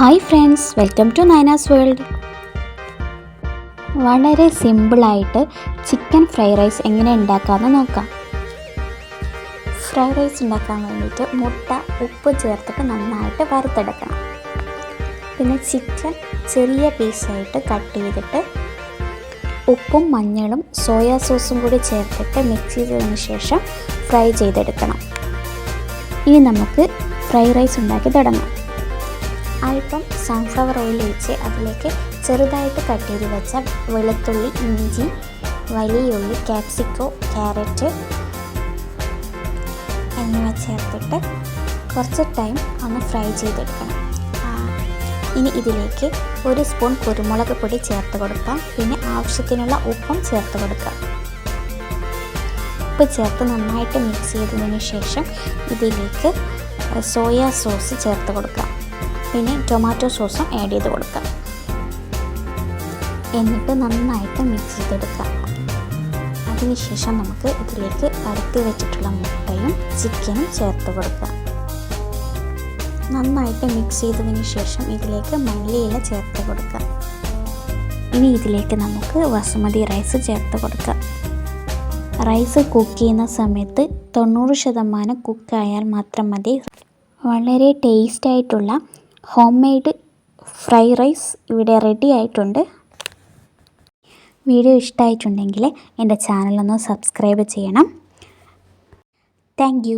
Hi friends welcome to Naina's world വളരെ സിമ്പിളായിട്ട് chicken fry rice എങ്ങനെ ഉണ്ടാക്കാമെന്ന് നോക്കാം. ഫ്രൈ റൈസ് ഉണ്ടാക്കാൻ വേണ്ടിയിട്ട് മുട്ട ഉപ്പ് ചേർത്തിട്ട് നന്നായിട്ട് വറുത്തെടുക്കണം. പിന്നെ ചിക്കൻ ചെറിയ പീസായിട്ട് കട്ട് ചെയ്തിട്ട് ഉപ്പും മഞ്ഞളും സോയാ സോസും കൂടി ചേർത്തിട്ട് മിക്സ് ചെയ്തതിന് ശേഷം ഫ്രൈ ചെയ്തെടുക്കണം. ഇനി നമുക്ക് ഫ്രൈ റൈസ് ഉണ്ടാക്കി തുടങ്ങാം. അല്പം സൺഫ്ലവർ ഓയിൽ ഒഴിച്ച് അതിലേക്ക് ചെറുതായിട്ട് കട്ട് ചെയ്ത് വെച്ച വെളുത്തുള്ളി ഇഞ്ചി വലിയ ഉള്ളി ക്യാപ്സിക്കോ ക്യാരറ്റ് എന്നിവ ചേർത്തിട്ട് കുറച്ച് ടൈം ഒന്ന് ഫ്രൈ ചെയ്തെടുക്കണം. ഇനി ഇതിലേക്ക് ഒരു സ്പൂൺ കുരുമുളക് പൊടി ചേർത്ത് കൊടുക്കാം. പിന്നെ ആവശ്യത്തിനുള്ള ഉപ്പും ചേർത്ത് കൊടുക്കാം. ഉപ്പ് ചേർത്ത് നന്നായിട്ട് മിക്സ് ചെയ്തതിന് ശേഷം ഇതിലേക്ക് സോയാ സോസ് ചേർത്ത് കൊടുക്കാം. പിന്നെ ടൊമാറ്റോ സോസും ആഡ് ചെയ്ത് കൊടുക്കാം. എന്നിട്ട് നന്നായിട്ട് മിക്സ് ചെയ്തെടുക്കാം. അതിനുശേഷം നമുക്ക് ഇതിലേക്ക് പരത്തി വെച്ചിട്ടുള്ള മുട്ടയും ചിക്കനും ചേർത്ത് കൊടുക്കാം. നന്നായിട്ട് മിക്സ് ചെയ്തതിന് ശേഷം ഇതിലേക്ക് മല്ലിയില ചേർത്ത് കൊടുക്കാം. ഇനി ഇതിലേക്ക് നമുക്ക് വസുമതി റൈസ് ചേർത്ത് കൊടുക്കാം. റൈസ് കുക്ക് ചെയ്യുന്ന സമയത്ത് തൊണ്ണൂറ് ശതമാനം കുക്കായാൽ മാത്രം മതി. വളരെ ടേസ്റ്റ് ആയിട്ടുള്ള ഹോം മെയ്ഡ് ഫ്രൈ റൈസ് ഇവിടെ റെഡി ആയിട്ടുണ്ട്. വീഡിയോ ഇഷ്ടമായിട്ടുണ്ടെങ്കിൽ എന്റെ ചാനലൊന്ന് സബ്സ്ക്രൈബ് ചെയ്യണം. താങ്ക്